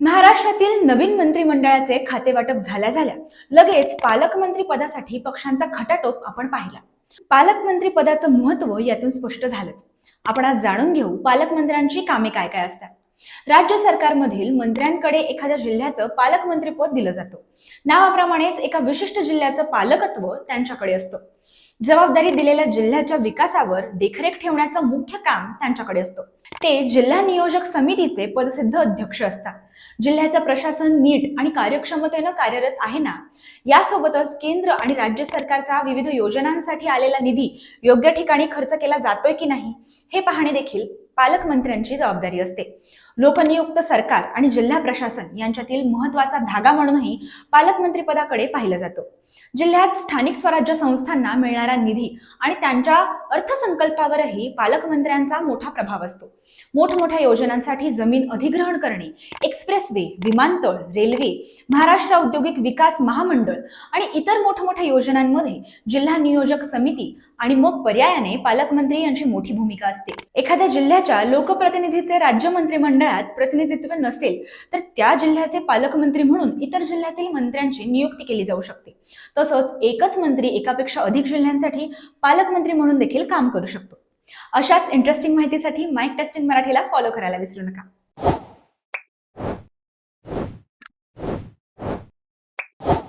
महाराष्ट्रातील नवीन मंत्रिमंडळाचे खातेवाटप झाल्या झाल्या लगेच पालकमंत्री पदासाठी पक्षांचा खटाटोप आपण पाहिला. पालकमंत्री पदाचं महत्त्व यातून स्पष्ट झालंच. आपण आज जाणून घेऊ पालकमंत्र्यांची कामे काय काय असतात. राज्य सरकारमधील मंत्र्यांकडे एखाद्या जिल्ह्याचं पालकमंत्रीपद दिलं जातं. नावाप्रमाणेच एका विशिष्ट जिल्ह्याचं पालकत्व त्यांच्याकडे असतं. जबाबदारी दिलेल्या जिल्ह्याच्या विकासावर देखरेख ठेवण्याचं मुख्य काम त्यांच्याकडे असतं. ते जिल्हा नियोजक समितीचे पदसिद्ध अध्यक्ष असतात. जिल्ह्याचं प्रशासन नीट आणि कार्यक्षमतेनं कार्यरत आहे ना? यासोबतच केंद्र आणि राज्य सरकारचा विविध योजनांसाठी आलेला निधी योग्य ठिकाणी खर्च केला जातोय की नाही हे पाहणे देखील पालकमंत्र्यांची जबाबदारी असते. लोकनियुक्त सरकार आणि जिल्हा प्रशासन यांच्यातील महत्त्वाचा धागा म्हणूनही पालकमंत्रीपदाकडे पाहिलं जातं. जिल्ह्यात स्थानिक स्वराज्य संस्थांना मिळणारा निधी आणि त्यांच्या अर्थसंकल्पावरही पालकमंत्र्यांचा मोठा प्रभाव असतो. मोठमोठ्या योजनांसाठी जमीन अधिग्रहण करणे एक्सप्रेसवे विमानतळ रेल्वे महाराष्ट्र औद्योगिक विकास महामंडळ आणि इतर मोठमोठ्या योजनांमध्ये जिल्हा नियोजक समिती आणि मग पर्यायाने पालकमंत्री यांची मोठी भूमिका असते. एखाद्या जिल्ह्याच्या लोकप्रतिनिधीचे राज्य मंत्रिमंडळात प्रतिनिधित्व नसेल तर त्या जिल्ह्याचे पालकमंत्री म्हणून इतर जिल्ह्यातील मंत्र्यांची नियुक्ती केली जाऊ शकते. तसंच एकच मंत्री एकापेक्षा अधिक जिल्ह्यांसाठी पालकमंत्री म्हणून देखील काम करू शकतो. अशाच इंटरेस्टिंग माहितीसाठी माईक टेस्टिंग मराठीला फॉलो करायला विसरू नका.